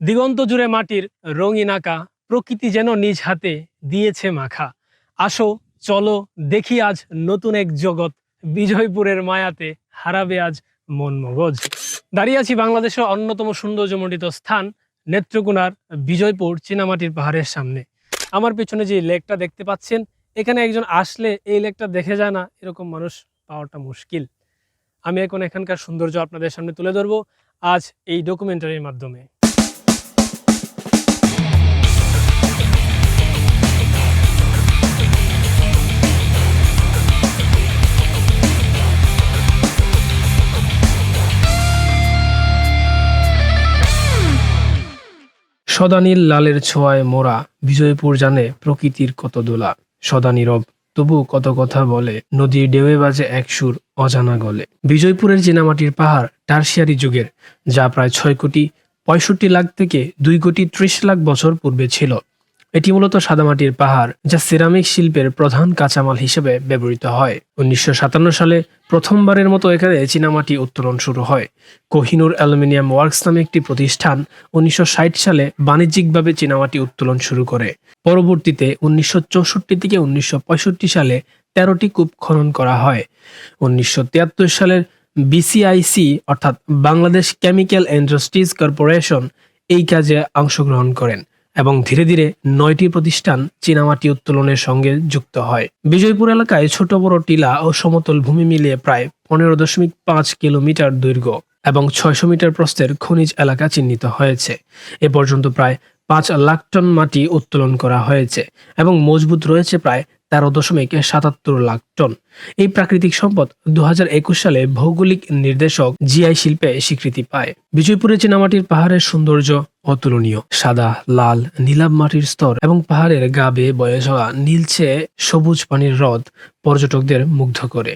দিগন্ত জুড়ে মাটির রঙিন আঁকা প্রকৃতি যেন নিজ হাতে দিয়েছে মাখা। আসো, চলো, দেখি আজ নতুন এক জগৎ। বিজয়পুরের মায়াতে হারাবে আজ মন মগজ। দাঁড়িয়ে আছি বাংলাদেশের অন্যতম সৌন্দর্যমণ্ডিত স্থান, নেত্রকোনার বিজয়পুর চীনামাটির পাহাড়ের সামনে। আমার পেছনে যে লেকটা দেখতে পাচ্ছেন, এখানে একজন আসলে এই লেকটা দেখে যায় না, এরকম মানুষ পাওয়াটা মুশকিল। আমি এখন এখানকার সৌন্দর্য আপনাদের সামনে তুলে ধরবো আজ এই ডকুমেন্টারির মাধ্যমে। সদানীল লালের ছোঁয়ায় মোরা, বিজয়পুর জানে প্রকৃতির কত দোলা। সদানীরব তবু কত কথা বলে, নদীর ঢেউয়ে বাজে এক সুর অজানা গলে। বিজয়পুরের জিনামাটির পাহাড় টার্সিয়ারি যুগের, যা প্রায় ছয় কোটি পঁয়ষট্টি লাখ থেকে দুই কোটি ত্রিশ লাখ বছর পূর্বে ছিল। এটি মূলত সাদামাটির পাহাড়, যা সিরামিক শিল্পের প্রধান কাঁচামাল হিসেবে ব্যবহৃত হয়। উনিশশো সাতান্ন সালে প্রথমবারের মতো এখানে চীনামাটি উত্তোলন শুরু হয়। কোহিনুর অ্যালুমিনিয়াম ওয়ার্কস নামে একটি প্রতিষ্ঠান উনিশশো ষাট সালে বাণিজ্যিকভাবে চীনামাটি উত্তোলন শুরু করে। পরবর্তীতে উনিশশো চৌষট্টি থেকে উনিশশো পঁয়ষট্টি সালে তেরোটি কূপ খনন করা হয়। উনিশশো তিয়াত্তর সালের বিসিআইসি অর্থাৎ বাংলাদেশ কেমিক্যাল ইন্ডাস্ট্রিজ কর্পোরেশন, এই কাজে অংশগ্রহণ করেন। এবং ধীরে ধীরে নয়টি প্রতিষ্ঠান চীনামাটি উত্তোলনের সঙ্গে যুক্ত হয়। বিজয়পুর এলাকায় ছোট বড় টিলা ও সমতল ভূমি মিলিয়ে প্রায় পনেরো দশমিক পাঁচ কিলোমিটার দৈর্ঘ্য এবং ছয়শো মিটার প্রস্থের খনিজ এলাকা চিহ্নিত হয়েছে। এ পর্যন্ত প্রায় পাঁচ লাখ টন মাটি উত্তোলন করা হয়েছে এবং মজবুত রয়েছে প্রায় তেরো দশমিক সাতাত্তর লাখ টন। এই প্রাকৃতিক সম্পদ দু হাজার একুশ সালে ভৌগোলিক নির্দেশক জিআই শিল্পে স্বীকৃতি পায়। বিজয়পুরের চীনামাটির পাহাড়ের সৌন্দর্য অতুলনীয়। সাদা, লাল, নীলাভ মাটির স্তর এবং পাহাড়ের গা বেয়ে বয়ে যাওয়া নীলচে সবুজ পানির হ্রদ পর্যটকদের মুগ্ধ করে।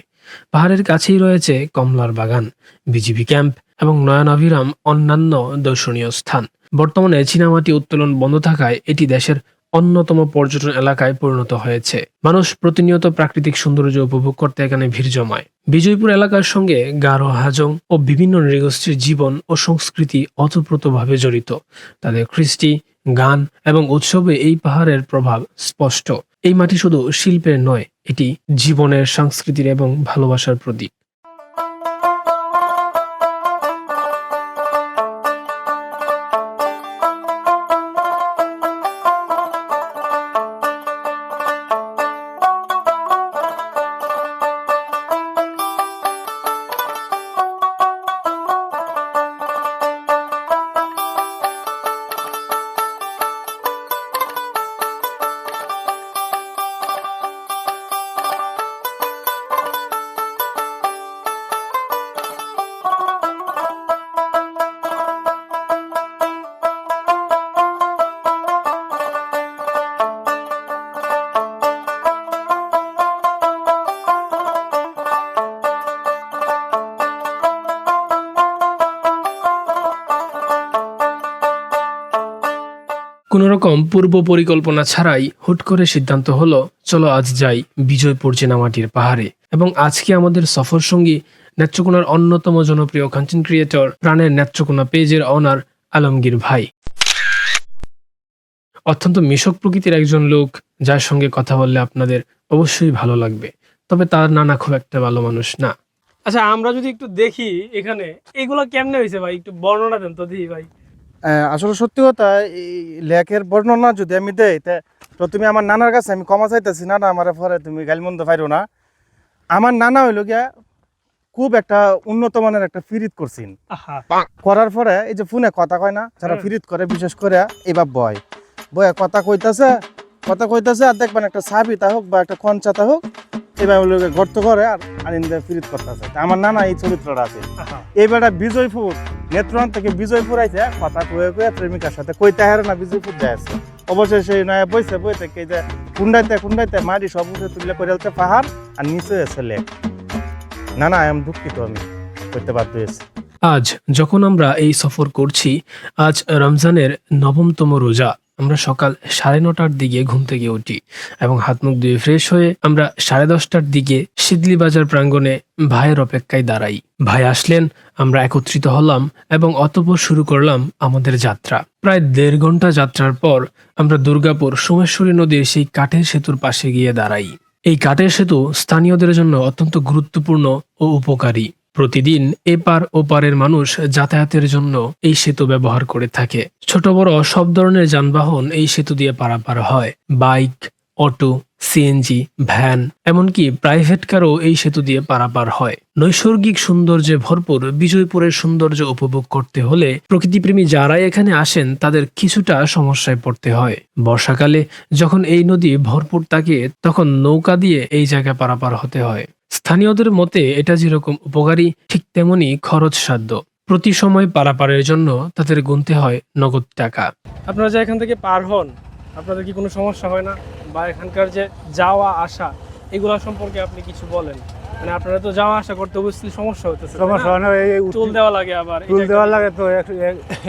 পাহাড়ের কাছেই রয়েছে কমলার বাগান, বিজিবি ক্যাম্প এবং নয়নাভিরাম অন্যান্য দর্শনীয় স্থান। বর্তমানে চীনামাটি উত্তোলন বন্ধ থাকায় এটি দেশের অন্যতম পর্যটন এলাকায় পরিণত হয়েছে। মানুষ প্রতিনিয়ত প্রাকৃতিক সৌন্দর্য উপভোগ করতে এখানে ভিড় জমায়। বিজয়পুর এলাকার সঙ্গে গারো হাজং ও বিভিন্ন নৃগোষ্ঠীর জীবন ও সংস্কৃতি অতপ্রতভাবে জড়িত। তাদের কৃষ্টি, গান এবং উৎসবে এই পাহাড়ের প্রভাব স্পষ্ট। এই মাটি শুধু শিল্পের নয়, এটি জীবনের, সংস্কৃতির এবং ভালোবাসার প্রতীক। কোনো রকম পূর্ব পরিকল্পনা ছাড়াই হুট করে সিদ্ধান্ত হলো, চলো আজ যাই বিজয়পুর চীনামাটির পাহাড়ে। এবং আজকে আমাদের সফর সঙ্গী নেত্রকোনার অন্যতম জনপ্রিয় কন্টেন্ট ক্রিয়েটর প্রাণের নেত্রকোনা পেজের অনার আলমগীর ভাই। অত্যন্ত মিশক প্রকৃতির একজন লোক, যার সঙ্গে কথা বললে আপনাদের অবশ্যই ভালো লাগবে। তবে তার নানা খুব একটা ভালো মানুষ না। আচ্ছা আমরা যদি একটু দেখি এখানে, এগুলো কেমনে হয়েছে ভাই? একটু বর্ণনা দেন তো দিই ভাই। আসলে সত্যি কথা এই লেখের বর্ণনা যদি আমি দেই তা- তো তুমি আমার নানার কাছে আমি ক্ষমা চাইতেছি নানা আমার পরে তুমি গালমন্দ পাইরো না। আমার নানা হইল গিয়া খুব একটা উন্নত মানের একটা ফিরিত করছেন। করার পরে এই যে ফোনে কথা কয় না যারা ফিরিত করে বিশেষ করে এবার বয়। বয়ে কথা কইতাছে কথা কইতাছে আর দেখবেন একটা সাবিতা হোক বা একটা কঞ্চাতা হোক এবার গর্ত করে আর আনিন্দে ফিরিত করতেছে। আমার নানা এই চরিত্রটা আছে। আহা। এইবারটা বিজয়পুর নেত্রকোনা থেকে বিজয়পুর আইছে কথা কয়ে কয়ে প্রেমিকার সাথে কইতে হারে না বিজয়পুর যায় আছে অবশ্যই সেই নয় বইছে, বই থেকে যে কুন্ডাইতে কুন্ডাইতে মাটি সব উঠে তুলে করে পাহাড়, আর নিচে আছে লেক। না না, আমি দুঃখিত, আমি করতে বাধ্য হয়েছি। আজ যখন আমরা এই সফর করছি, আজ রমজানের নবমতম রোজা আমরা সকাল সাড়ে নটার দিকে ঘুম থেকে উঠি এবং হাত মুখ ধুয়ে ফ্রেশ হয়ে আমরা সাড়ে দশটার দিকে শিদলি বাজার প্রাঙ্গণে ভাইয়ের অপেক্ষায় দাঁড়াই। ভাই আসলেন, আমরা একত্রিত হলাম এবং অতপর শুরু করলাম আমাদের যাত্রা। প্রায় দেড় ঘণ্টা যাত্রার পর আমরা দুর্গাপুর সোমেশ্বরী নদীর সেই কাঠের সেতুর পাশে গিয়ে দাঁড়াই। এই কাঠের সেতু স্থানীয়দের জন্য অত্যন্ত গুরুত্বপূর্ণ ও উপকারী। প্রতিদিন এপার ওপারের মানুষ যাতায়াতের জন্য এই সেতু ব্যবহার করে থাকে। ছোট বড় সব ধরনের যানবাহন এই সেতু দিয়ে পারাপার হয়। বাইক, অটো সিএনজি ভ্যান, এমনকি প্রাইভেট কারও এই সেতু দিয়ে পারাপার হয়। নৈসর্গিক সৌন্দর্যে ভরপুর বিজয়পুরের সৌন্দর্য উপভোগ করতে হলে প্রকৃতিপ্রেমী যারাই এখানে আসেন তাদের কিছুটা সমস্যায় পড়তে হয়। বর্ষাকালে যখন এই নদী ভরপুর থাকে তখন নৌকা দিয়ে এই জায়গায় পারাপার হতে হয়। স্থানীয়দের মতে এটা যেরকম উপকারী ঠিক তেমনি খরচ সাধ্য প্রতি সময় পারাপারের জন্য তাদের গুনতে হয় নগদ টাকা। আপনারা যে এখান থেকে পার হন আপনাদের কি কোনো সমস্যা হয় না? বা এখানকার যে যাওয়া আসা এগুলো সম্পর্কে আপনি কিছু বলেন? মানে আপনারা তো যাওয়া আসা করতে অবশ্যই সমস্যা হতেছে সমস্যা হয় না এই টোল দেওয়া লাগে আবার দেওয়ার একটা- লাগে তো একশো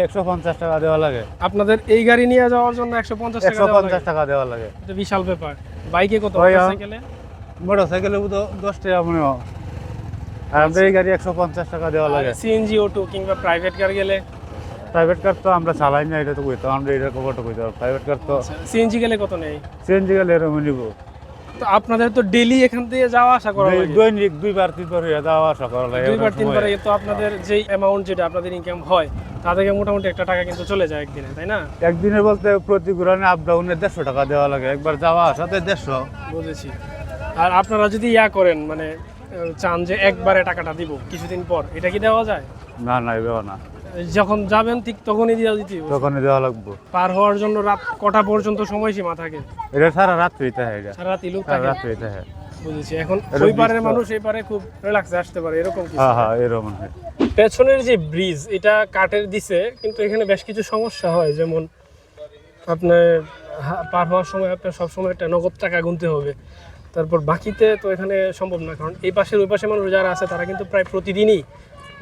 একশো পঞ্চাশ টাকা দেওয়া লাগে। আপনাদের এই গাড়ি নিয়ে যাওয়ার জন্য একশো পঞ্চাশ টাকা দেওয়া পঞ্চাশ লাগে টাকা দেওয়া লাগে। এটা বিশাল ব্যাপার। বাইকে কত? সাইকেলে মোটর সাইকেলে তো দশ টাকা মনে হয়। আর আমাদের এই গাড়ি একশো পঞ্চাশ টাকা দেওয়া লাগে। সিএনজি অটো কিংবা প্রাইভেট কার গেলে? প্রাইভেট কার তো আমরা চালাই না এটা তো কইতো আমরা এটা খবরটা কইতে প্রাইভেট কার তো সিএনজি গেলে কত নেই? সিএনজি গেলে এরকম নিব। তো আপনাদের তো ডেলি এখান থেকে যাওয়া আসা করা লাগে। দৈনিক দুইবার তিনবার হইয়া যাওয়া আসা করা লাগে দুইবার তিনবার। তো আপনাদের যেই অ্যামাউন্ট যেটা আপনাদের ইনকাম হয় তা থেকে মোটামুটি একটা টাকা কিন্তু চলে যায় একদিনে তাই না? একদিনে বলতে প্রতি ঘুরানে আপ ডাউনে দেড়শো টাকা দেওয়া লাগে। একবার যাওয়া আসাতে দেড়শো। বুঝেছি। আর আপনারা যদি ইয়া করেন মানে চান যে একবারে টাকাটা দিব কিছুদিন পর এটা কি দেওয়া যায়? না না এবার না। যখন যাবেন ঠিক তখনই দেওয়া দিতে হবে। তখনই দেওয়া লাগবে। পার হওয়ার জন্য রাত কটা পর্যন্ত সময়সীমা থাকে? এটা সারা রাত্রিতে হয় এটা। সারা রাত লোক সারা থাকে? রাত্রিতে হয় বুঝেছি। এখন ওই পারের মানুষ এই পারে খুব রিল্যাক্সে আসতে পারে এরকম কিছু। হ্যাঁ হ্যাঁ এরকম হয় পেছনের যে ব্রিজ এটা কাঠের দিছে কিন্তু এখানে বেশ কিছু সমস্যা হয়। যেমন আপনার পার হওয়ার সময় আপনার সবসময় একটা নগদ টাকা গুনতে হবে। তারপর বাকিতে তো এখানে সম্ভব না, কারণ এই পাশের, ওই পাশে মানুষ যারা আছে, তারা কিন্তু প্রায় প্রতিদিনই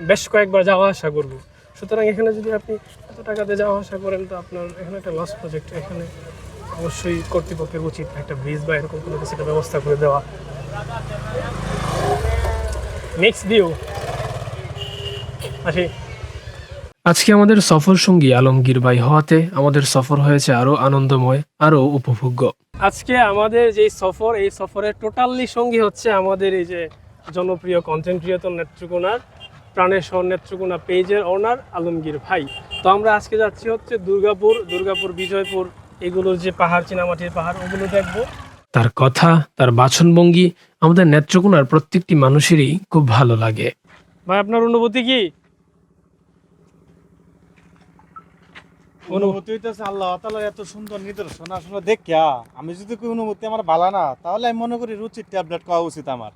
বেশ কয়েকবার যাওয়া আসা করবে। সুতরাং এখানে যদি আপনি এত টাকাতে যাওয়া আসা করেন, তো আপনার এখানে একটা লস প্রজেক্ট এখানে অবশ্যই কর্তৃপক্ষের উচিত একটা ব্রিজ বা এরকম কোনো কিছু একটা ব্যবস্থা করে দেওয়া। নেক্সট ভিউ আসি। আজকে আমাদের সফর সঙ্গী আলমগীর ভাই হওয়াতে আমাদের সফর হয়েছে আরও আনন্দময় আরও উপভোগ্য। আজকে আমাদের যে সফর এই সফরের টোটালি সঙ্গী হচ্ছে আমাদের এই যে জনপ্রিয় কন্টেন্ট ক্রিয়েটর নেত্রকোনার প্রাণেশ্বর নেত্রকোনা পেজের ওনার আলমগীর ভাই। তো আমরা আজকে যাচ্ছি হচ্ছে দুর্গাপুর দুর্গাপুর বিজয়পুর এগুলোর যে পাহাড় চীনামাটির পাহাড় ওগুলো দেখব। তার কথা তার বাচনভঙ্গি আমাদের নেত্রকোনার প্রত্যেকটি মানুষেরই খুব ভালো লাগে। ভাই আপনার অনুভূতি কি? অনুভূতি? হইতেছে? আল্লাহ তাআলার এত সুন্দর নিদর্শন। আসলে দেখিয়া আমি যদি কোনো অনুভূতি আমার ভালো না তাহলে আমি মনে করি রুচির ট্যাবলেট খাওয়া উচিত আমার।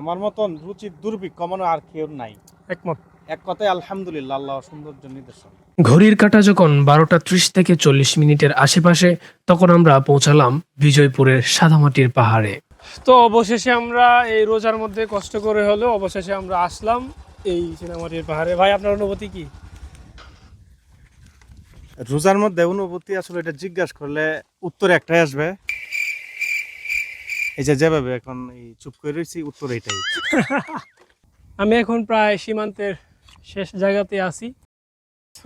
আমার মতন রুচির দুর্ভিক্ষ মনে আর কেউ নাই। একমত। এক কথায় আলহামদুলিল্লাহ আল্লাহ সৌন্দর্য নিদর্শন। ঘড়ির কাঁটা যখন বারোটা ত্রিশ থেকে চল্লিশ মিনিটের আশেপাশে তখন আমরা পৌঁছালাম বিজয়পুরের সাদামাটির পাহাড়ে। তো অবশেষে আমরা এই রোজার মধ্যে কষ্ট করে হলেও অবশেষে আমরা আসলাম এই চীনামাটির পাহাড়ে। ভাই আপনার অনুভূতি কি? রোজার মধ্যে অনুভূতি আসলে এটা জিজ্ঞাসা করলে উত্তর একটাই আসবে। এই যে যেভাবে এখন এই চুপ করে রয়েছি, উত্তর এইটাই আমি এখন প্রায় সীমান্তের শেষ জায়গাতে আছি।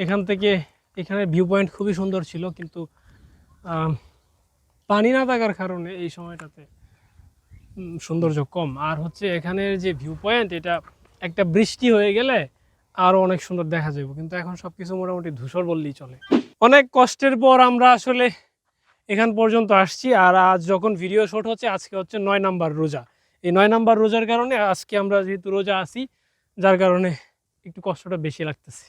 এখান থেকে এখানে ভিউ পয়েন্ট খুবই সুন্দর ছিল, কিন্তু পানি না থাকার কারণে এই সময়টাতে সৌন্দর্য কম। আর হচ্ছে এখানের যে ভিউ পয়েন্ট এটা একটা বৃষ্টি হয়ে গেলে আরও অনেক সুন্দর দেখা যাবে কিন্তু এখন সব কিছু মোটামুটি ধূসর বললেই চলে। অনেক কষ্টের পর আমরা আসলে এখান পর্যন্ত আসছি। আর আজ যখন ভিডিও শট হচ্ছে আজকে হচ্ছে নয় নাম্বার রোজা। এই নয় নাম্বার রোজার কারণে আজকে আমরা যেহেতু রোজা আছি যার কারণে একটু কষ্টটা বেশি লাগতেছে।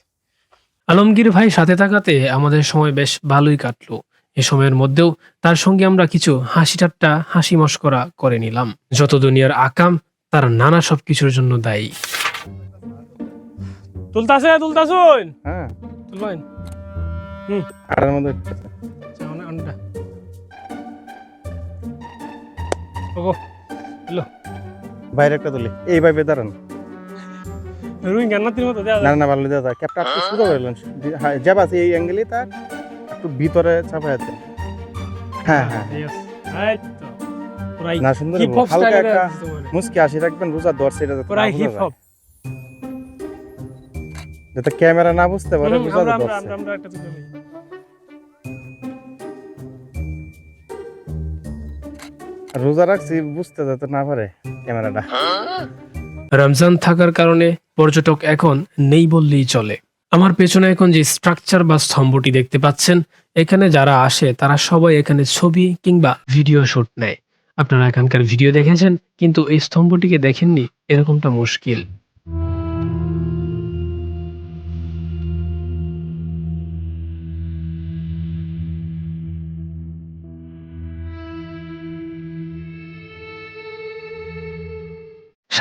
আলমগীর ভাই সাথে থাকাতে আমাদের সময় বেশ ভালোই কাটলো। এ সময়ের মধ্যেও তার সঙ্গে আমরা কিছু হাসি ঠাট্টা হাসি মস্করা করে নিলাম। যত দুনিয়ার আকাম তার নানা সব কিছুর জন্য দায়ী। তুলতাছে তুলতাছুন? হ্যাঁ। তুলবেন? আটার মধ্যে আচ্ছা, অনেকটা। ওগো হ্যালো বাইরে একটা তুলি। এইভাবে দাঁড়ান রুই গান্নাতির মতো দেয়া না না ভালো দেওয়া ক্যাপটা একটু সুযোগ হইলেন যাবা এই অ্যাঙ্গেলে তার একটু ভিতরে চাপা আছে হ্যাঁ হ্যাঁ। না সুন্দর হালকা একটা। মুসকি হাসি রাখবেন রোজা দর্শে এটা যাতে পুরাই হিপ হপ যাতে ক্যামেরা না বুঝতে পারে আমরা আমরা একটা তুলে নিই। রোজা রাখছি বুঝতে যাতে না পারে ক্যামেরাটা। রমজান থাকার কারণে পর্যটক এখন নেই বললেই চলে। আমার পেছনে এখন যে স্ট্রাকচার বা স্তম্ভটি দেখতে পাচ্ছেন এখানে যারা আসে তারা সবাই এখানে ছবি কিংবা ভিডিও শুট নেয়। আপনারা এখানকার ভিডিও দেখেছেন কিন্তু এই স্তম্ভটিকে দেখেননি এরকমটা মুশকিল।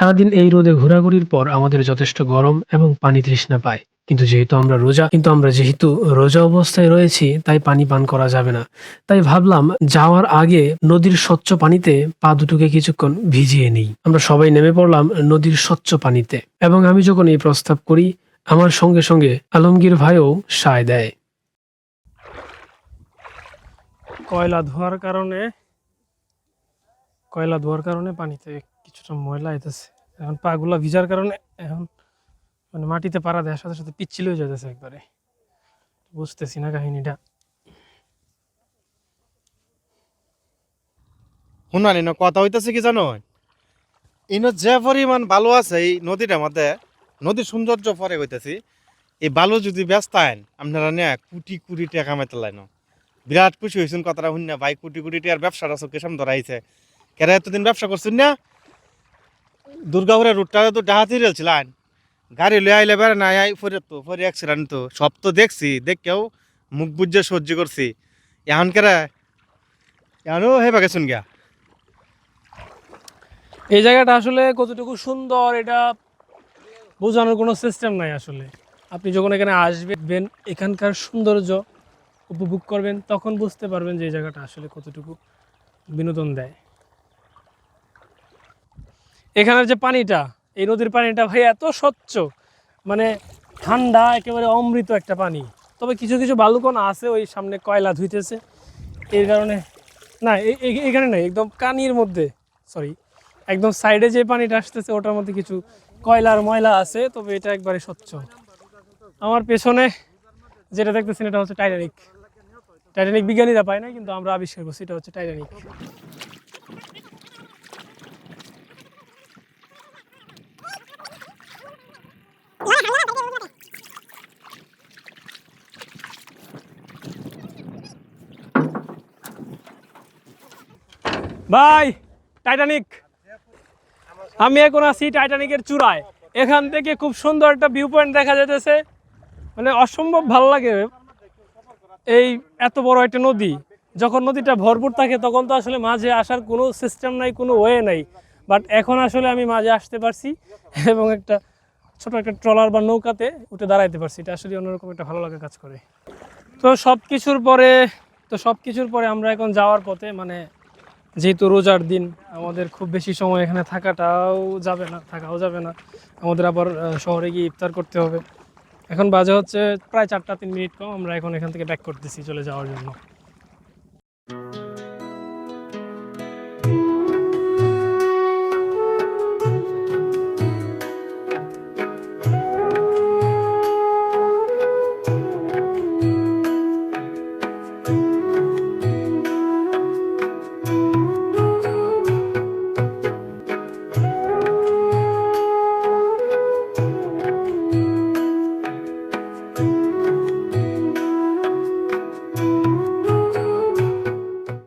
সারাদিন এই রোদে ঘোরাঘুরির পর আমাদের যথেষ্ট গরম এবং পানি তৃষ্ণা পায়। কিন্তু যেহেতু আমরা রোজা, কিন্তু আমরা যেহেতু রোজা অবস্থায় রয়েছি, তাই পানি পান করা যাবে না। তাই ভাবলাম, যাওয়ার আগে নদীর স্বচ্ছ পানিতে পা দুটোকে কিছুক্ষণ ভিজিয়ে নেই। আমরা সবাই নেমে পড়লাম নদীর স্বচ্ছ পানিতে এবং আমি যখন এই প্রস্তাব করি, আমার সঙ্গে সঙ্গে আলমগীর ভাইও সায় দেয়। কয়লা ধোয়ার কারণে, কয়লা ধোয়ার কারণে পানিতে কিছুটা ময়লা আইতেছে। এখন পাগুলা ভিজার কারণে এখন মানে মাটিতে পাড়া দেওয়ার সাথে সাথে পিচ্ছিল হয়ে যেতেছে একবারে। বুঝতেছি না কাহিনীটা। শুনানি, না, কথা হইতেছে কি জানো? ইনো যে পরিমাণ বালু আছে এই নদীটার মধ্যে, নদীর সৌন্দর্য পরে হইতেছি, এই বালু যদি ব্যস্ত আইন, আপনারা নিয়ে কোটি কোটি টাকা কামাইতে লাইন। বিরাট খুশি হয়েছেন কথাটা শুন না ভাই, কোটি কোটি টাকার ব্যবসাটা চোখে সামনে ধরাইছে কেরা এতদিন ব্যবসা করছেন না? দুর্গাপুরের রুটটা তো ডাহাতি রেল গাড়ি লয়ে আইলে বেড়ে না আই ফরে তো, ফরে অ্যাক্সিডেন্ট তো। সব তো দেখছি, দেখেও মুখ বুঝে সহ্য করছি। এখন কেরা? এখনও হে বাগে শুন গিয়া। এই জায়গাটা আসলে কতটুকু সুন্দর, এটা বোঝানোর কোনো সিস্টেম নাই আসলে। আপনি যখন এখানে আসবেন, এখানকার সৌন্দর্য উপভোগ করবেন, তখন বুঝতে পারবেন যে এই জায়গাটা আসলে কতটুকু বিনোদন দেয়। এখানের যে পানিটা, এই নদীর পানিটা ভাই এত স্বচ্ছ মানে ঠান্ডা, একেবারে অমৃত একটা পানি। তবে কিছু কিছু বালুকণা আছে, ওই সামনে কয়লা ধুইতেছে। এর কারণে, না এখানে নাই একদম কানির মধ্যে সরি একদম সাইডে যে পানিটা আসতেছে, ওটার মধ্যে কিছু কয়লার ময়লা আছে, তবে এটা একবারে স্বচ্ছ। আমার পেছনে যেটা দেখতেছেন, এটা হচ্ছে টাইটানিক টাইটানিক বিজ্ঞানীরা পায় না কিন্তু আমরা আবিষ্কার করছি, এটা হচ্ছে টাইটানিক ভাই টাইটানিক আমি এখন আছি টাইটানিকের চূড়ায়। এখান থেকে খুব সুন্দর একটা ভিউ পয়েন্ট দেখা যেতেছে মানে অসম্ভব ভালো লাগে এই এত বড় একটা নদী। যখন নদীটা ভরপুর থাকে, তখন তো আসলে মাঝে আসার কোনো সিস্টেম নাই, কোনো ওয়ে নাই। বাট এখন আসলে আমি মাঝে আসতে পারছি এবং একটা ছোট একটা ট্রলার বা নৌকাতে উঠে দাঁড়াইতে পারছি। এটা আসলে অন্যরকম একটা ভালো লাগা কাজ করে। তো সব কিছুর পরে, তো সব কিছুর পরে আমরা এখন যাওয়ার পথে মানে যেহেতু রোজার দিন, আমাদের খুব বেশি সময় এখানে থাকাটাও যাবে না, থাকাও যাবে না। আমাদের আবার শহরে গিয়ে ইফতার করতে হবে। এখন বাজে হচ্ছে প্রায় চারটা, তিন মিনিট কম, আমরা এখন এখান থেকে ব্যাক করতেছি, চলে যাওয়ার জন্য।